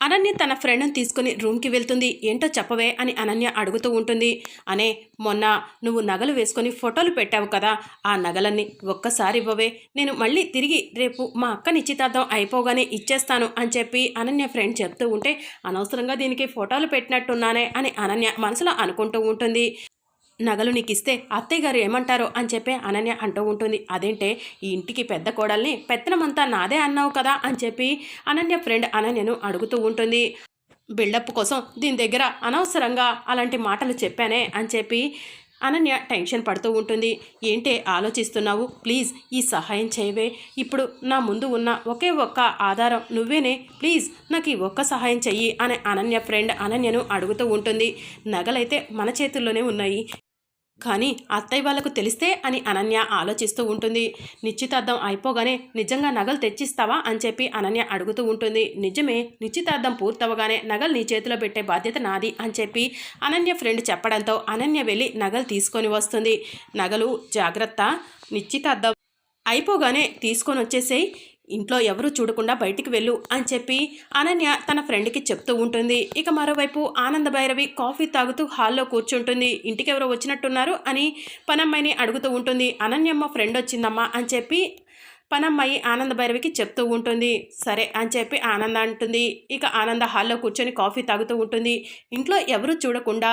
అనన్య తన ఫ్రెండ్ని తీసుకుని రూమ్కి వెళ్తుంది. ఏంటో చెప్పవే అని అనన్య అడుగుతూ ఉంటుంది. అనే మొన్న నువ్వు నగలు వేసుకొని ఫోటోలు పెట్టావు కదా ఆ నగలన్నీ ఒక్కసారి ఇవ్వవే. నేను మళ్ళీ తిరిగి రేపు మా అక్క నిశ్చితార్థం అయిపోగానే ఇచ్చేస్తాను అని చెప్పి అనన్య ఫ్రెండ్ చెప్తూ ఉంటే అనవసరంగా దీనికి ఫోటోలు పెట్టినట్టున్నానే అని అనన్య మనసులో అనుకుంటూ ఉంటుంది. నగలు నీకు ఇస్తే అత్తయ్య గారు ఏమంటారో అని చెప్పి అనన్య అంటూ ఉంటుంది. అదేంటే ఈ ఇంటికి పెద్ద కోడల్ని పెత్తనమంతా నాదే అన్నావు కదా అని చెప్పి అనన్య ఫ్రెండ్ అనన్యను అడుగుతూ ఉంటుంది. బిల్డప్ కోసం దీని దగ్గర అనవసరంగా అలాంటి మాటలు చెప్పానే అని చెప్పి అనన్య టెన్షన్ పడుతూ ఉంటుంది. ఏంటే ఆలోచిస్తున్నావు? ప్లీజ్ ఈ సహాయం చేయవే. ఇప్పుడు నా ముందు ఉన్న ఒకే ఒక్క ఆధారం నువ్వేనే. ప్లీజ్ నాకు ఈ ఒక్క సహాయం చెయ్యి అని అనన్య ఫ్రెండ్ అనన్యను అడుగుతూ ఉంటుంది. నగలైతే మన చేతుల్లోనే ఉన్నాయి. కానీ అత్తయ్య వాళ్ళకు తెలిస్తే అని అనన్య ఆలోచిస్తూ ఉంటుంది. నిశ్చితార్థం అయిపోగానే నిజంగా నగలు తెచ్చిస్తావా అని చెప్పి అనన్య అడుగుతూ ఉంటుంది. నిజమే నిశ్చితార్థం పూర్తవగానే నగలు నీ చేతిలో పెట్టే బాధ్యత నాది అని చెప్పి అనన్య ఫ్రెండ్ చెప్పడంతో అనన్య వెళ్ళి నగలు తీసుకొని వస్తుంది. నగలు జాగ్రత్త నిశ్చితార్థం అయిపోగానే తీసుకొని వచ్చేసేయి. ఇంట్లో ఎవరు చూడకుండా బయటికి వెళ్ళు అని చెప్పి అనన్య తన ఫ్రెండ్కి చెప్తూ ఉంటుంది. ఇక మరోవైపు ఆనంద భైరవి కాఫీ తాగుతూ హాల్లో కూర్చుంటుంది. ఇంటికి ఎవరో వచ్చినట్టున్నారు అని పనమ్మాయిని అడుగుతూ ఉంటుంది. అనన్యమ్మ ఫ్రెండ్ వచ్చిందమ్మా అని చెప్పి పనమ్మాయి ఆనంద భైరవికి చెప్తూ ఉంటుంది. సరే అని చెప్పి ఆనంద అంటుంది. ఇక ఆనంద హాల్లో కూర్చొని కాఫీ తాగుతూ ఉంటుంది. ఇంట్లో ఎవరు చూడకుండా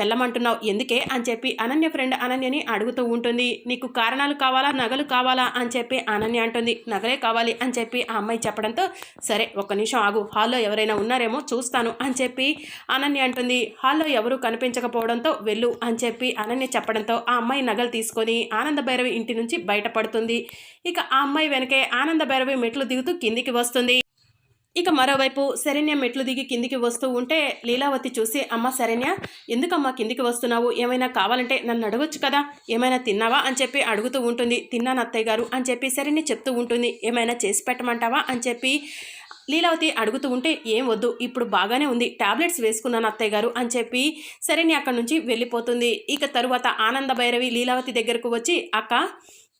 వెళ్ళమంటున్నావు ఎందుకే అని చెప్పి అనన్య ఫ్రెండ్ అనన్యని అడుగుతూ ఉంటుంది. నీకు కారణాలు కావాలా నగలు కావాలా అని చెప్పి అనన్య అంటుంది. నగలే కావాలి అని చెప్పి ఆ అమ్మాయి చెప్పడంతో సరే ఒక్క నిమిషం ఆగు హాల్లో ఎవరైనా ఉన్నారేమో చూస్తాను అని చెప్పి అనన్య అంటుంది. హాల్లో ఎవరు కనిపించకపోవడంతో వెళ్ళు అని చెప్పి అనన్య చెప్పడంతో ఆ అమ్మాయి నగలు తీసుకొని ఆనంద భైరవి ఇంటి నుంచి బయటపడుతుంది. ఇక ఆ అమ్మాయి వెనకే ఆనంద భైరవి మెట్లు దిగుతూ కిందికి వస్తుంది. ఇక మరోవైపు శరణ్య మెట్లు దిగి కిందికి వస్తూ ఉంటే లీలావతి చూసి అమ్మ శరణ్య ఎందుకమ్మా కిందికి వస్తున్నావు? ఏమైనా కావాలంటే నన్ను అడగొచ్చు కదా? ఏమైనా తిన్నావా? అని చెప్పి అడుగుతూ ఉంటుంది. తిన్నాను అత్తయ్య గారు అని చెప్పి శరణ్య చెప్తూ ఉంటుంది. ఏమైనా చేసి పెట్టమంటావా? అని చెప్పి లీలావతి అడుగుతూ ఉంటే ఏం వద్దు ఇప్పుడు బాగానే ఉంది టాబ్లెట్స్ వేసుకున్నాను అత్తయ్య గారు అని చెప్పి శరణ్య అక్కడి నుంచి వెళ్ళిపోతుంది. ఇక తరువాత ఆనంద భైరవి లీలావతి దగ్గరకు వచ్చి అక్క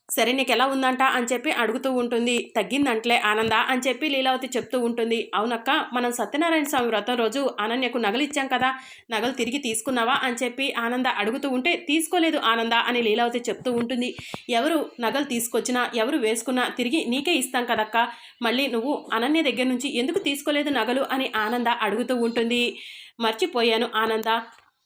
సరే నీకు ఎలా ఉందంట అని చెప్పి అడుగుతూ ఉంటుంది. తగ్గిందంట్లే ఆనంద అని చెప్పి లీలావతి చెప్తూ ఉంటుంది. అవునక్క మనం సత్యనారాయణ స్వామి వ్రతం రోజు అనన్యకు నగలు ఇచ్చాం కదా నగలు తిరిగి తీసుకున్నావా అని చెప్పి ఆనంద అడుగుతూ ఉంటే తీసుకోలేదు ఆనంద అని లీలావతి చెప్తూ ఉంటుంది. ఎవరు నగలు తీసుకొచ్చినా ఎవరు వేసుకున్నా తిరిగి నీకే ఇస్తాం కదక్క. మళ్ళీ నువ్వు అనన్య దగ్గర నుంచి ఎందుకు తీసుకోలేదు నగలు అని ఆనంద అడుగుతూ ఉంటుంది. మర్చిపోయాను ఆనంద.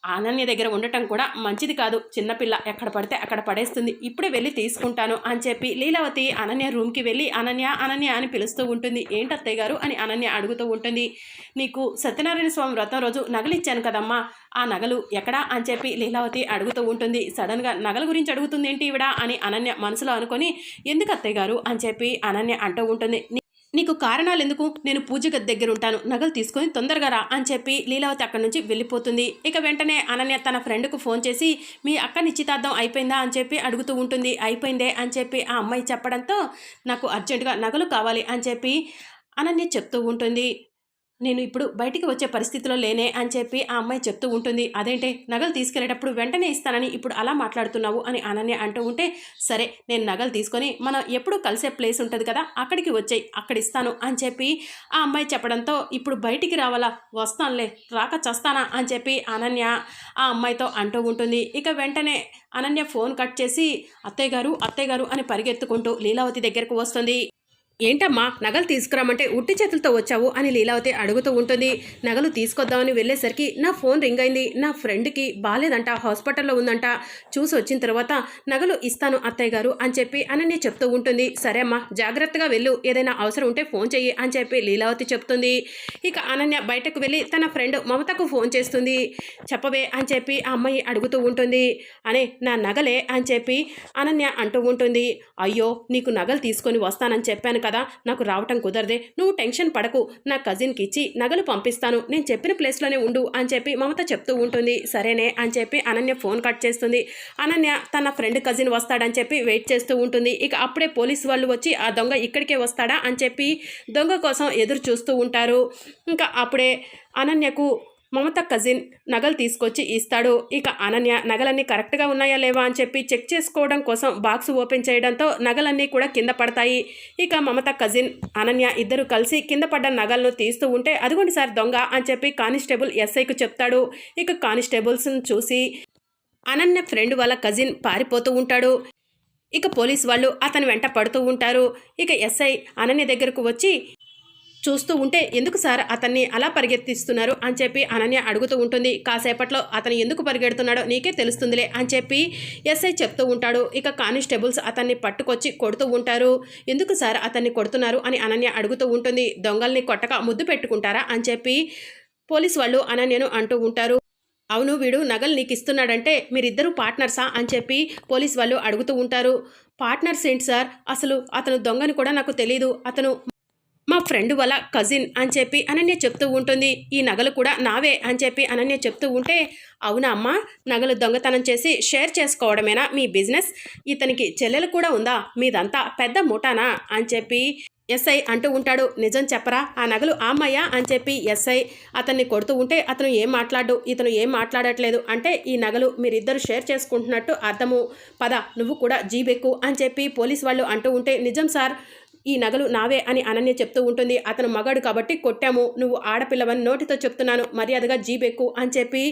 అనన్య దగ్గర ఉండటం కూడా మంచిది కాదు. చిన్నపిల్ల ఎక్కడ పడితే అక్కడ పడేస్తుంది. ఇప్పుడే వెళ్ళి తీసుకుంటాను అని చెప్పి లీలావతి అనన్య రూమ్కి వెళ్ళి అనన్య అనన్య అని పిలుస్తూ ఉంటుంది. ఏంటత్తయ్య గారు? అని అనన్య అడుగుతూ ఉంటుంది. నీకు సత్యనారాయణ స్వామి వ్రతం రోజు నగలిచ్చాను కదమ్మా. ఆ నగలు ఎక్కడా? అని చెప్పి లీలావతి అడుగుతూ ఉంటుంది. సడన్గా నగల గురించి అడుగుతుంది ఏంటి ఇవిడా అని అనన్య మనసులో అనుకొని ఎందుకు అత్తయ్య గారు? అని చెప్పి అనన్య అంటూ ఉంటుంది. నీకు కారణాలు ఎందుకు నేను పూజ గది దగ్గర ఉంటాను నగలు తీసుకొని తొందరగా రా అని చెప్పి లీలావతి అక్కడి నుంచి వెళ్ళిపోతుంది. ఇక వెంటనే అనన్య తన ఫ్రెండ్కు ఫోన్ చేసి మీ అక్క నిశ్చితార్థం అయిపోయిందా? అని చెప్పి అడుగుతూ ఉంటుంది. అయిపోయిందే అని చెప్పి ఆ అమ్మాయి చెప్పడంతో నాకు అర్జెంటుగా నగలు కావాలి అని చెప్పి అనన్య చెప్తూ ఉంటుంది. నేను ఇప్పుడు బయటికి వచ్చే పరిస్థితిలో లేనే అని చెప్పి ఆ అమ్మాయి చెప్తూ ఉంటుంది. అదేంటే నగలు తీసుకెళ్ళేటప్పుడు వెంటనే ఇస్తానని ఇప్పుడు అలా మాట్లాడుతున్నావు అని అనన్య అంటూ ఉంటే సరే నేను నగలు తీసుకొని మనం ఎప్పుడు కలిసే ప్లేస్ ఉంటుంది కదా అక్కడికి వచ్చాయి అక్కడ ఇస్తాను అని చెప్పి ఆ అమ్మాయి చెప్పడంతో ఇప్పుడు బయటికి రావాలా? వస్తానులే రాక చస్తానా అని చెప్పి అనన్య ఆ అమ్మాయితో అంటూ ఉంటుంది. ఇక వెంటనే అనన్య ఫోన్ కట్ చేసి అత్తయ్య గారు అత్తయ్య గారు అని పరిగెత్తుకుంటూ లీలావతి దగ్గరకు వస్తుంది. ఏంటమ్మా నగలు తీసుకురామంటే ఉట్టి చేతులతో వచ్చావు అని లీలావతి అడుగుతూ ఉంటుంది. నగలు తీసుకొద్దామని వెళ్ళేసరికి నా ఫోన్ రింగ్ అయింది. నా ఫ్రెండ్కి బాగాలేదంట హాస్పిటల్లో ఉందంట. చూసి వచ్చిన తర్వాత నగలు ఇస్తాను అత్తయ్య గారు అని చెప్పి అనన్య చెప్తూ ఉంటుంది. సరే అమ్మా జాగ్రత్తగా వెళ్ళు. ఏదైనా అవసరం ఉంటే ఫోన్ చెయ్యి అని చెప్పి లీలావతి చెప్తుంది. ఇక అనన్య బయటకు వెళ్ళి తన ఫ్రెండ్ మమతకు ఫోన్ చేస్తుంది. చెప్పవే అని చెప్పి ఆ అమ్మాయి అడుగుతూ ఉంటుంది. అనే నా నగలే అని చెప్పి అనన్య అంటూ ఉంటుంది. అయ్యో నీకు నగలు తీసుకొని వస్తానని చెప్పాను కదా నాకు రావటం కుదరదే. నువ్వు టెన్షన్ పడకు. నా కజిన్కి ఇచ్చి నగలు పంపిస్తాను. నేను చెప్పిన ప్లేస్లోనే ఉండు అని చెప్పి మమత చెప్తూ ఉంటుంది. సరేనే అని చెప్పి అనన్య ఫోన్ కట్ చేస్తుంది. అనన్య తన ఫ్రెండ్ కజిన్ వస్తాడని చెప్పి వెయిట్ చేస్తూ ఉంటుంది. ఇక అప్పుడే పోలీసు వాళ్ళు వచ్చి ఆ దొంగ ఇక్కడికే వస్తాడా? అని చెప్పి దొంగ కోసం ఎదురు చూస్తూ ఉంటారు. ఇంకా అప్పుడే అనన్యకు మమత కజిన్ నగలు తీసుకొచ్చి ఇస్తాడు. ఇక అనన్య నగలన్నీ కరెక్ట్గా ఉన్నాయా లేవా అని చెప్పి చెక్ చేసుకోవడం కోసం బాక్స్ ఓపెన్ చేయడంతో నగలన్నీ కూడా కింద పడతాయి. ఇక మమత కజిన్ అనన్య ఇద్దరు కలిసి కింద పడ్డ నగలను తీస్తూ ఉంటే అదిగోండి సార్ దొంగ అని చెప్పి కానిస్టేబుల్ ఎస్ఐకు చెప్తాడు. ఇక కానిస్టేబుల్స్ని చూసి అనన్య ఫ్రెండ్ వాళ్ళ కజిన్ పారిపోతూ ఉంటాడు. ఇక పోలీస్ వాళ్ళు అతని వెంట పడుతూ ఉంటారు. ఇక ఎస్ఐ అనన్య దగ్గరకు వచ్చి చూస్తూ ఉంటే ఎందుకు సార్ అతన్ని అలా పరిగెత్తిస్తున్నారు అని చెప్పి అనన్య అడుగుతూ ఉంటుంది. కాసేపట్లో అతను ఎందుకు పరిగెడుతున్నాడో నీకే తెలుస్తుందిలే అని చెప్పి ఎస్ఐ చెప్తూ ఉంటాడు. ఇక కానిస్టేబుల్స్ అతన్ని పట్టుకొచ్చి కొడుతూ ఉంటారు. ఎందుకు సార్ అతన్ని కొడుతున్నారు అని అనన్య అడుగుతూ ఉంటుంది. దొంగల్ని కొట్టక ముద్దు పెట్టుకుంటారా అని చెప్పి పోలీస్ వాళ్ళు అనన్యను అంటూ ఉంటారు. అవును వీడు నగలు నీకు ఇస్తున్నాడంటే మీరిద్దరూ పార్ట్నర్సా అని చెప్పి పోలీస్ వాళ్ళు అడుగుతూ ఉంటారు. పార్ట్నర్స్ ఏంటి సార్? అసలు అతను దొంగని కూడా నాకు తెలియదు అతను మా ఫ్రెండ్ వాళ్ళ కజిన్ అని చెప్పి అనన్య చెప్తూ ఉంటుంది. ఈ నగలు కూడా నావే అని చెప్పి అనన్య చెప్తూ ఉంటే అవునా అమ్మా? నగలు దొంగతనం చేసి షేర్ చేసుకోవడమేనా మీ బిజినెస్? ఇతనికి చెల్లెలు కూడా ఉందా? మీదంతా పెద్ద ముఠానా అని చెప్పి ఎస్ఐ అంటూ ఉంటాడు. నిజం చెప్పరా? ఆ నగలు ఆ అని చెప్పి ఎస్ఐ అతన్ని కొడుతూ ఉంటే అతను ఏం మాట్లాడు? ఇతను ఏం మాట్లాడట్లేదు? అంటే ఈ నగలు మీరిద్దరు షేర్ చేసుకుంటున్నట్టు అర్థము. పద నువ్వు కూడా జీబెక్కు అని చెప్పి పోలీస్ వాళ్ళు అంటూ ఉంటే నిజం సార్ ఈ నగలు నావే అని అనన్య చెప్తూ ఉంటుంది. అతను మగాడు కాబట్టి కొట్టాము. నువ్వు ఆడపిల్లవని నోటితో చెప్తున్నాను. మర్యాదగా జీబెక్కు అని చెప్పి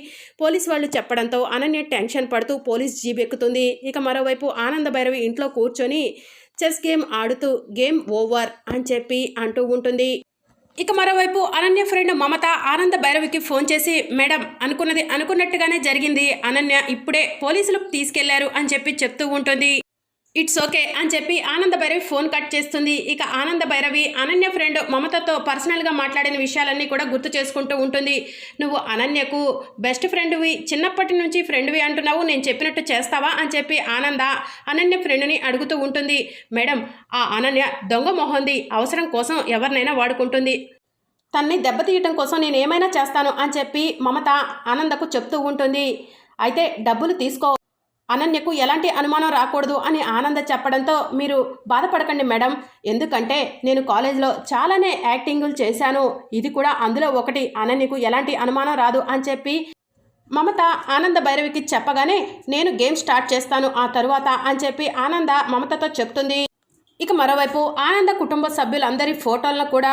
పోలీస్ వాళ్ళు చెప్పడంతో అనన్య టెన్షన్ పడుతూ పోలీస్ జీబెక్కుతుంది ఇక మరోవైపు ఆనంద భైరవి ఇంట్లో కూర్చొని చెస్ గేమ్ ఆడుతూ గేమ్ ఓవర్ అని చెప్పి అంటూ ఉంటుంది. ఇక మరోవైపు అనన్య ఫ్రెండ్ మమత ఆనంద భైరవికి ఫోన్ చేసి మేడం అనుకున్నది అనుకున్నట్టుగానే జరిగింది. అనన్య ఇప్పుడే పోలీసులకు తీసుకెళ్ళారు అని చెప్పి చెప్తూ ఉంటుంది. ఇట్స్ ఓకే అని చెప్పి ఆనంద భైరవి ఫోన్ కట్ చేస్తుంది. ఇక ఆనంద భైరవి అనన్య ఫ్రెండ్ మమతతో పర్సనల్గా మాట్లాడిన విషయాలన్నీ కూడా గుర్తు చేసుకుంటూ ఉంటుంది. నువ్వు అనన్యకు బెస్ట్ ఫ్రెండ్వి చిన్నప్పటి నుంచి ఫ్రెండ్వి అంటున్నావు నేను చెప్పినట్టు చేస్తావా? అని చెప్పి ఆనంద అనన్య ఫ్రెండ్ని అడుగుతూ ఉంటుంది. మేడం ఆ అనన్య దొంగ మొహంది అవసరం కోసం ఎవరినైనా వాడుకుంటుంది. తన్ని దెబ్బతీయటం కోసం నేను ఏమైనా చేస్తాను? అని చెప్పి మమత ఆనందకు చెప్తూ ఉంటుంది. అయితే డబ్బులు తీసుకో అనన్యకు ఎలాంటి అనుమానం రాకూడదు అని ఆనంద చెప్పడంతో మీరు బాధపడకండి మేడం. ఎందుకంటే నేను కాలేజ్లో చాలానే యాక్టింగులు చేశాను. ఇది కూడా అందులో ఒకటి. అనన్యకు ఎలాంటి అనుమానం రాదు అని చెప్పి మమత ఆనంద భైరవికి చెప్పగానే నేను గేమ్ స్టార్ట్ చేస్తాను ఆ తరువాత అని చెప్పి ఆనంద మమతతో చెప్తుంది. ఇక మరోవైపు ఆనంద కుటుంబ సభ్యులందరి ఫోటోలను కూడా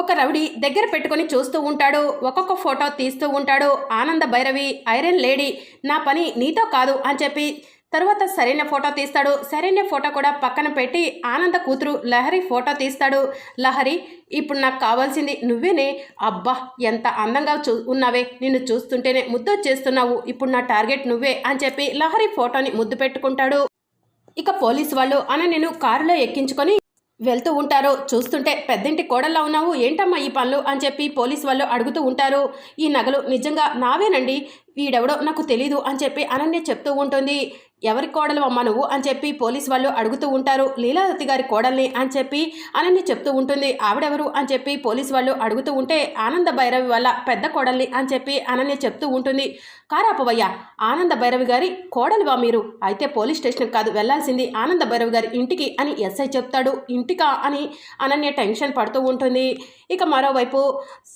ఒక రౌడి దగ్గర పెట్టుకొని చూస్తూ ఉంటాడు. ఒక్కొక్క ఫోటో తీస్తూ ఉంటాడు. ఆనంద భైరవి ఐరన్ లేడీ నా పని నీతో కాదు అని చెప్పి తరువాత సరైన ఫోటో తీస్తాడు. సరైన ఫోటో కూడా పక్కన పెట్టి ఆనంద కూతురు లహరి ఫోటో తీస్తాడు. లహరి ఇప్పుడు నాకు కావాల్సింది నువ్వేనే. అబ్బా ఎంత అందంగా చూ ఉన్నావే. నిన్ను చూస్తుంటేనే ముద్దు చేస్తున్నావు. ఇప్పుడు నా టార్గెట్ నువ్వే అని చెప్పి లహరి ఫోటోని ముద్దు పెట్టుకుంటాడు. ఇక పోలీసు వాళ్ళు అనన్యను కారులో ఎక్కించుకొని వెళ్తూ ఉంటారు. చూస్తుంటే పెద్దింటి కోడల్లా ఉన్నావు ఏంటమ్మా ఈ పనులు అని చెప్పి పోలీస్ వాళ్ళు అడుగుతూ ఉంటారు. ఈ నగలు నిజంగా నావేనండి? వీడెవడో నాకు తెలీదు అని చెప్పి అనన్య చెప్తూ ఉంటుంది. ఎవరి కోడలు అమ్మ నువ్వు అని చెప్పి పోలీస్ వాళ్ళు అడుగుతూ ఉంటారు. లీలావతి గారి కోడల్ని అని చెప్పి అనన్య చెప్తూ ఉంటుంది. ఆవిడెవరు అని చెప్పి పోలీస్ వాళ్ళు అడుగుతూ ఉంటే ఆనంద భైరవి వల్ల పెద్ద కోడల్ని అని చెప్పి అనన్య చెప్తూ ఉంటుంది. కారాపవయ్య. ఆనంద భైరవి గారి కోడలివా మీరు? అయితే పోలీస్ స్టేషన్కి కాదు వెళ్ళాల్సింది ఆనంద భైరవి గారి ఇంటికి అని ఎస్ఐ చెప్తాడు. ఇంటికా అని అనన్య టెన్షన్ పడుతూ ఉంటుంది. ఇక మరోవైపు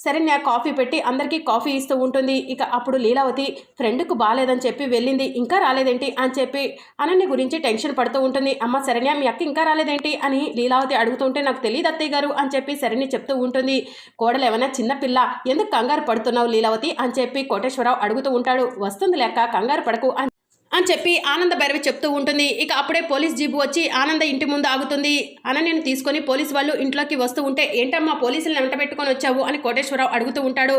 శరణ్య కాఫీ పెట్టి అందరికీ కాఫీ ఇస్తూ ఉంటుంది. ఇక అప్పుడు లీలావతి ఫ్రెండ్కు బాగాలేదని చెప్పి వెళ్ళింది ఇంకా రాలేదేంటి? అని చెప్పి అనన్య గురించి టెన్షన్ పడుతూ ఉంటుంది. అమ్మ శరణ్య మీ అక్క ఇంకా రాలేదేంటి? అని లీలావతి అడుగుతుంటే నాకు తెలియదు అత్తయ్య గారు అని చెప్పి శరణ్య చెప్తూ ఉంటుంది. కోడలు ఏమైనా చిన్నపిల్ల ఎందుకు కంగారు పడుతున్నావు లీలావతి? అని చెప్పి కోటేశ్వరరావు అడుగుతూ ఉంటాడు. వస్తుంది లెక్క కంగారు పడకు అని చెప్పి ఆనంద భైరవి చెప్తూ ఉంటుంది. ఇక అప్పుడే పోలీస్ జీబు వచ్చి ఆనంద ఇంటి ముందు ఆగుతుంది. అనన్యను తీసుకొని పోలీస్ వాళ్ళు ఇంట్లోకి వస్తూ ఉంటే ఏంటమ్మా పోలీసులను వెంట పెట్టుకొని వచ్చావు? అని కోటేశ్వరరావు అడుగుతూ ఉంటాడు.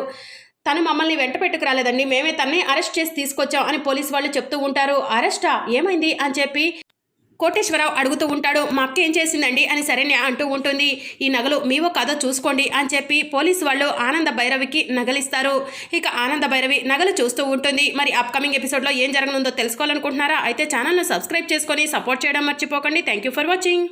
తను మమ్మల్ని వెంట పెట్టుకు రాలేదండి. మేమే తన్ని అరెస్ట్ చేసి తీసుకొచ్చాం అని పోలీస్ వాళ్ళు చెప్తూ ఉంటారు. అరెస్టా? ఏమైంది? అని చెప్పి కోటేశ్వరరావు అడుగుతూ ఉంటాడు మా అక్క ఏం చేసిందండి? అని సరేనే అంటూ ఉంటుంది. ఈ నగలు మీవో కాదో చూసుకోండి అని చెప్పి పోలీసు వాళ్ళు ఆనంద భైరవికి నగలిస్తారు. ఇక ఆనంద భైరవి నగలు చూస్తూ ఉంటుంది. మరి అప్కమింగ్ ఎపిసోడ్లో ఏం జరగనుందో తెలుసుకోవాలనుకుంటున్నారా? అయితే ఛానల్ను సబ్స్క్రైబ్ చేసుకొని సపోర్ట్ చేయడం మర్చిపోకండి. Thank you for watching